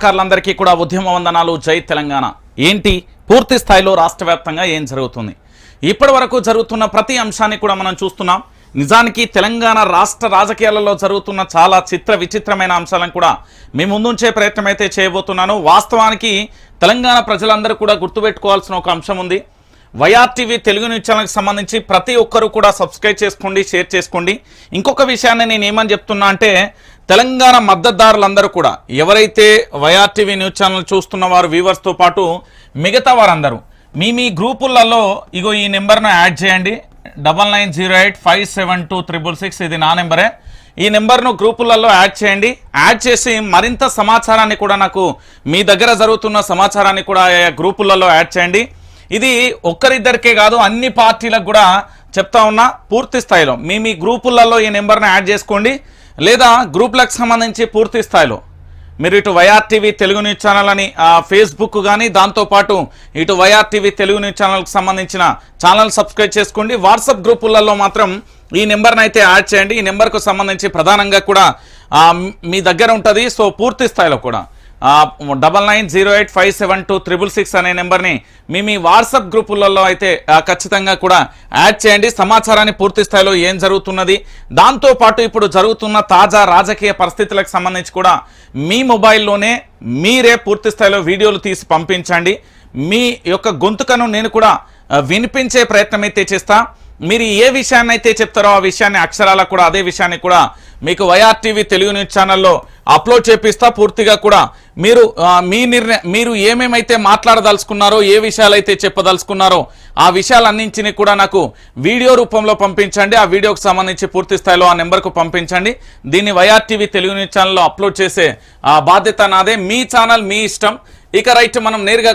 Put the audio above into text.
కళాకారులందరికీ కూడా ఉద్యమ వందనాలు జై తెలంగాణ. ఏంటి? పూర్తి స్థాయిలో రాష్ట్ర వ్యాప్తంగా ఏం జరుగుతుంది? ఇప్పటి వరకు జరుగుతున్న ప్రతి అంశాన్ని కూడా మనం చూస్తున్నాం. నిజానికి తెలంగాణ రాష్ట్ర రాజకీయాలలో జరుగుతున్న చాలా చిత్ర విచిత్రమైన అంశాలను కూడా మీ ముందుంచే ప్రయత్నం అయితే చేయబోతున్నాను. వాస్తవానికి తెలంగాణ ప్రజలందరూ కూడా గుర్తుపెట్టుకోవాల్సిన ఒక అంశం ఉంది. వైఆర్టీవీ తెలుగు న్యూస్ ఛానల్కి సంబంధించి ప్రతి ఒక్కరూ కూడా సబ్స్క్రైబ్ చేసుకోండి షేర్ చేసుకోండి. ఇంకొక విషయాన్ని నేను ఏమని చెప్తున్నా అంటే తెలంగాణ మద్దతుదారులందరూ కూడా ఎవరైతే వైఆర్టీవీ న్యూస్ ఛానల్ చూస్తున్న వారు వ్యూవర్స్తో పాటు మిగతా వారందరూ మీ మీ గ్రూపులలో ఇగో ఈ నెంబర్ను యాడ్ చేయండి. Double nine zero eight five seven two triple six ఇది నా నెంబరే. ఈ నెంబర్ను గ్రూపులలో యాడ్ చేయండి. యాడ్ చేసి మరింత సమాచారాన్ని కూడా నాకు మీ దగ్గర జరుగుతున్న సమాచారాన్ని కూడా గ్రూపులలో యాడ్ చేయండి. ఇది ఒక్కరిద్దరికే కాదు అన్ని పార్టీలకు కూడా చెప్తా ఉన్నా పూర్తి స్థాయిలో మీ మీ గ్రూపులలో ఈ నెంబర్ని యాడ్ చేసుకోండి. లేదా గ్రూప్లకు సంబంధించి పూర్తి స్థాయిలో. మీరు ఇటు వైఆర్టీవీ తెలుగు న్యూస్ ఛానల్ అని ఫేస్బుక్ కానీ దాంతోపాటు ఇటు వైఆర్టీవీ తెలుగు న్యూస్ ఛానల్కి సంబంధించిన ఛానల్ సబ్స్క్రైబ్ చేసుకోండి. వాట్సాప్ గ్రూపులలో మాత్రం ఈ నెంబర్ని అయితే యాడ్ చేయండి. ఈ నెంబర్కు సంబంధించి ప్రధానంగా కూడా మీ దగ్గర ఉంటుంది. సో పూర్తి స్థాయిలో కూడా. Double nine zero eight five seven two triple six అనే నెంబర్ని మీ మీ వాట్సాప్ గ్రూపులలో అయితే ఖచ్చితంగా కూడా యాడ్ చేయండి. సమాచారాన్ని పూర్తి స్థాయిలో ఏం జరుగుతున్నది? దాంతో పాటు ఇప్పుడు జరుగుతున్న తాజా రాజకీయ పరిస్థితులకు సంబంధించి కూడా మీ మొబైల్లోనే మీరే పూర్తి స్థాయిలో వీడియోలు తీసి పంపించండి. మీ యొక్క గొంతుకను నేను కూడా వినిపించే ప్రయత్నం అయితే చేస్తాను మీరు ఏ విషయాన్ని అయితే చెప్తారో ఆ విషయాన్ని అక్షరాల కూడా అదే విషయాన్ని కూడా మీకు వైఆర్టీవీ తెలుగు న్యూస్ ఛానల్లో అప్లోడ్ చేపిస్తా పూర్తిగా కూడా. మీరు మీ నిర్ణయం మీరు ఏమేమైతే మాట్లాడదలుచుకున్నారో ఏ విషయాలైతే చెప్పదలుచుకున్నారో ఆ విషయాలన్నింటినీ కూడా నాకు వీడియో రూపంలో పంపించండి. ఆ వీడియోకి సంబంధించి పూర్తి స్థాయిలో ఆ నెంబర్కు పంపించండి. దీన్ని వైఆర్టీవీ తెలుగు న్యూస్ ఛానల్లో అప్లోడ్ చేసే ఆ బాధ్యత నాదే. మీ ఛానల్ మీ ఇష్టం. ఇక రైట్ మనం నేరుగా